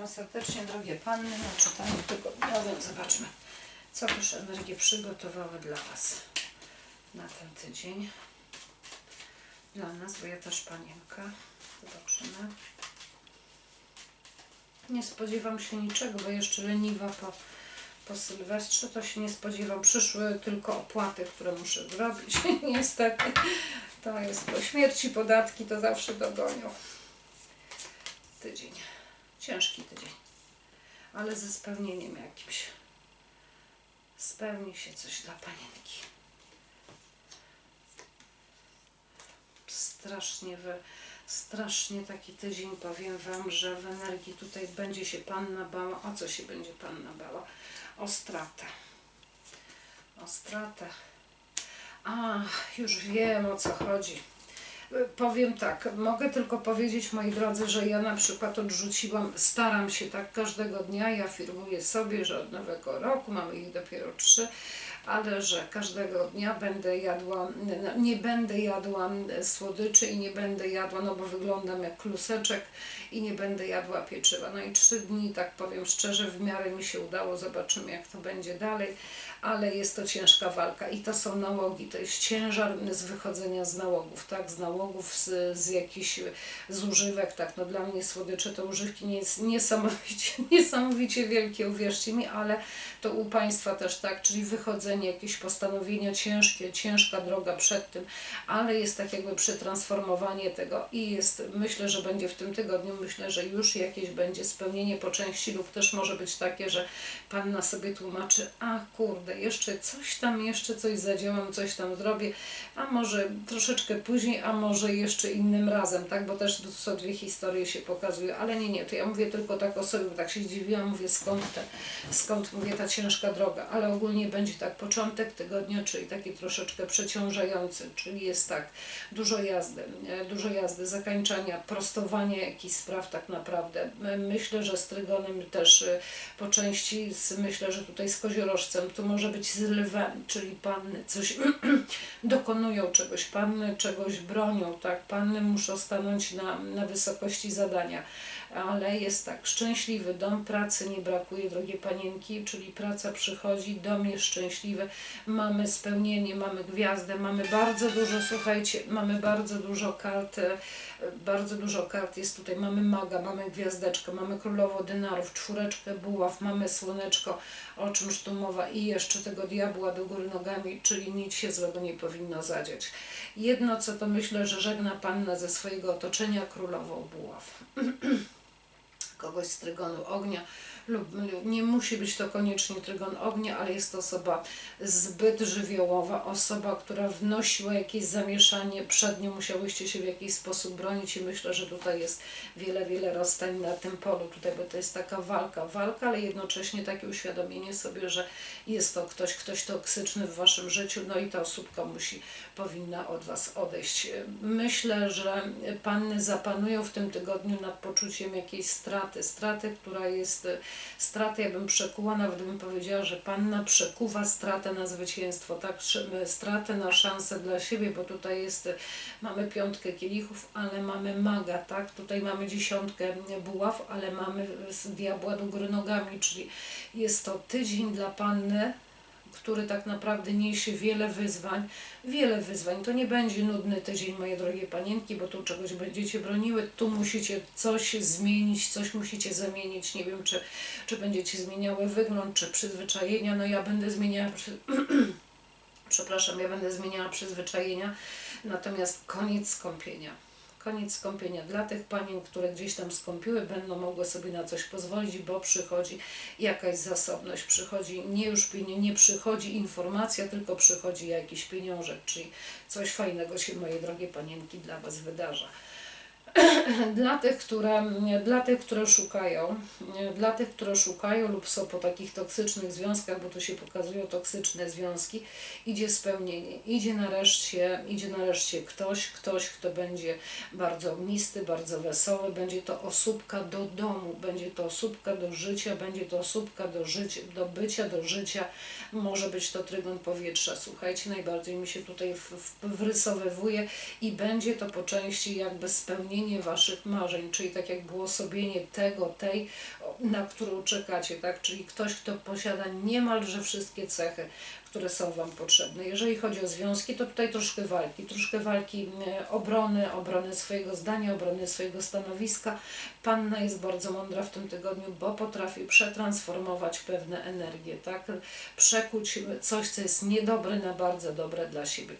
Witam serdecznie, drogie panny, na czytaniu tygodniowym. Zobaczmy, co też energie przygotowały dla Was na ten tydzień. Dla nas, bo ja też panienka. Zobaczymy. Nie spodziewam się niczego, bo jeszcze leniwa po, po Sylwestrze, to się nie spodziewam. Przyszły tylko opłaty, które muszę zrobić. Niestety, to jest po śmierci, podatki to zawsze dogonią. Tydzień. Ciężki tydzień. Ale ze spełnieniem jakimś. Spełni się coś dla panienki. Strasznie wy, strasznie taki tydzień powiem wam, że w energii tutaj będzie się panna bała. O co się będzie panna bała? O stratę. O stratę. A, już wiem o co chodzi. Powiem tak, mogę tylko powiedzieć moi drodzy, że ja na przykład odrzuciłam, staram się tak każdego dnia, ja firmuję sobie, że od nowego roku, mamy ich dopiero trzy, ale że każdego dnia będę jadła, nie będę jadła słodyczy i nie będę jadła, no bo wyglądam jak kluseczek i nie będę jadła pieczywa. No i trzy dni, tak powiem szczerze, w miarę mi się udało, zobaczymy jak to będzie dalej, ale jest to ciężka walka i to są nałogi, to jest ciężar z wychodzenia z nałogów, tak, z nałogów, z, z jakichś zużywek, tak, no dla mnie słodycze to używki nie jest niesamowicie, niesamowicie wielkie, uwierzcie mi, ale to u Państwa też tak, czyli wychodzenie, jakieś postanowienia ciężkie, ciężka droga przed tym, ale jest tak jakby przetransformowanie tego i jest, myślę, że będzie w tym tygodniu, myślę, że już jakieś będzie spełnienie po części lub też może być takie, że Panna sobie tłumaczy, a kurde, jeszcze coś tam, jeszcze coś zadziałam, coś tam zrobię, a może troszeczkę później, a może jeszcze innym razem, tak, bo też są dwie historie się pokazują, ale nie, nie, to ja mówię tylko tak o sobie, bo tak się zdziwiłam, mówię skąd te, skąd mówię ta ciężka droga, ale ogólnie będzie tak początek tygodnia, czyli taki troszeczkę przeciążający, czyli jest tak, dużo jazdy, dużo jazdy, zakańczania, prostowania jakichś spraw tak naprawdę. My- Myślę, że z trygonem też e, po części, z, myślę, że tutaj z koziorożcem, tu może być z lwem, czyli panny. Coś dokonują czegoś, panny czegoś bronią, tak, panny muszą stanąć na, na wysokości zadania, ale jest tak, szczęśliwy dom, pracy nie brakuje, drogie panienki, czyli praca przychodzi, dom jest szczęśliwy, mamy spełnienie, mamy gwiazdę, mamy bardzo dużo, słuchajcie, mamy bardzo dużo kart, e, bardzo dużo kart jest tutaj, mamy maga, mamy gwiazdeczkę, mamy królowo dynarów, czwóreczkę buław, mamy słoneczko, o czymż tu mowa i jeszcze tego diabła do góry nogami, czyli nic się złego nie powinno zadziać. Jedno co to myślę, że żegna panna ze swojego otoczenia królową buław kogoś z trygonu ognia lub nie musi być to koniecznie trygon ognia, ale jest to osoba zbyt żywiołowa, osoba, która wnosiła jakieś zamieszanie, przed nią musiałyście się w jakiś sposób bronić i myślę, że tutaj jest wiele, wiele rozstań na tym polu tutaj, bo to jest taka walka, walka, ale jednocześnie takie uświadomienie sobie, że jest to ktoś, ktoś toksyczny w Waszym życiu, no i ta osóbka musi, powinna od Was odejść. Myślę, że panny zapanują w tym tygodniu nad poczuciem jakiejś straty, straty, która jest, straty, ja bym przekuła, nawet bym powiedziała, że panna przekuwa stratę na zwycięstwo, tak, Trzymy stratę na szansę dla siebie, bo tutaj jest, mamy piątkę kielichów, ale mamy maga, tak, tutaj mamy dziesiątkę buław, ale mamy diabła do góry nogami, czyli jest to tydzień dla panny, który tak naprawdę niesie wiele wyzwań, wiele wyzwań. To nie będzie nudny tydzień, moje drogie panienki, bo tu czegoś będziecie broniły, tu musicie coś zmienić, coś musicie zamienić. Nie wiem, czy, czy będziecie zmieniały wygląd, czy przyzwyczajenia. No ja będę zmieniała, przy... przepraszam, ja będę zmieniała przyzwyczajenia, natomiast koniec skąpienia. Koniec skąpienia. Dla tych panien, które gdzieś tam skąpiły, będą mogły sobie na coś pozwolić, bo przychodzi jakaś zasobność, przychodzi nie już pieniądze, nie przychodzi informacja, tylko przychodzi jakiś pieniążek, czyli coś fajnego się, moje drogie panienki, dla Was wydarza. Dla tych, które, dla tych, które szukają, dla tych, które szukają lub są po takich toksycznych związkach, bo tu się pokazują toksyczne związki, idzie spełnienie, idzie nareszcie, idzie nareszcie ktoś, ktoś, kto będzie bardzo ognisty, bardzo wesoły, będzie to osóbka do domu, będzie to osóbka do życia, będzie to osóbka do, życia, do bycia, do życia, może być to trygon powietrza, słuchajcie, najbardziej mi się tutaj w, w, wrysowywuje i będzie to po części jakby spełnienie Waszych marzeń, czyli tak jak było sobienie tego, tej, na którą czekacie, tak? Czyli ktoś, kto posiada niemalże wszystkie cechy, które są Wam potrzebne. Jeżeli chodzi o związki, to tutaj troszkę walki, troszkę walki e, obrony, obrony swojego zdania, obrony swojego stanowiska. Panna jest bardzo mądra w tym tygodniu, bo potrafi przetransformować pewne energie, tak? Przekuć coś, co jest niedobre na bardzo dobre dla siebie.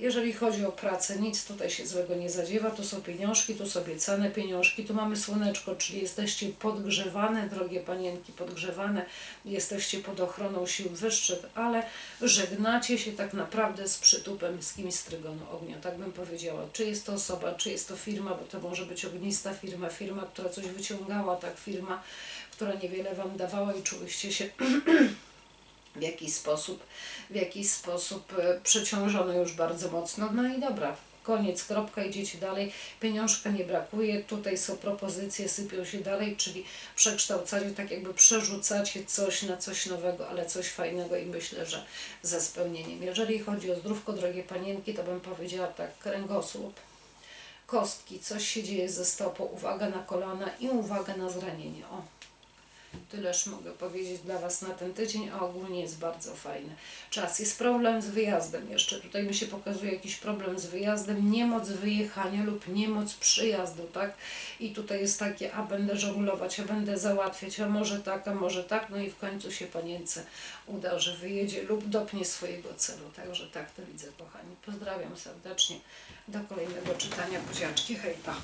Jeżeli chodzi o pracę, nic tutaj się złego nie zadziewa, to są pieniążki, tu są obiecane pieniążki, tu mamy słoneczko, czyli jesteście podgrzewane, drogie panienki, podgrzewane, jesteście pod ochroną sił wyższych, ale żegnacie się tak naprawdę z przytupem z kimś z trygonu ognia, tak bym powiedziała. Czy jest to osoba, czy jest to firma, bo to może być ognista firma, firma, która coś wyciągała, tak, firma, która niewiele Wam dawała i czułyście się w jakiś sposób, w jakiś sposób e, przeciążone już bardzo mocno. No i dobra, koniec, kropka, idziecie dalej, pieniążka nie brakuje, tutaj są propozycje, sypią się dalej, czyli przekształcacie, tak jakby przerzucacie coś na coś nowego, ale coś fajnego i myślę, że ze spełnieniem. Jeżeli chodzi o zdrówko, drogie panienki, to bym powiedziała tak, kręgosłup, kostki, coś się dzieje ze stopą, uwaga na kolana i uwaga na zranienie. O, Tyleż mogę powiedzieć dla Was na ten tydzień, a ogólnie jest bardzo fajny czas. Jest problem z wyjazdem jeszcze. Tutaj mi się pokazuje jakiś problem z wyjazdem, niemoc wyjechania lub niemoc przyjazdu, tak? I tutaj jest takie, a będę żonglować, a będę załatwiać, a może tak, a może tak, no i w końcu się panience uda, że wyjedzie lub dopnie swojego celu. Także tak to widzę, kochani. Pozdrawiam serdecznie. Do kolejnego czytania. Buziaczki, hejpa.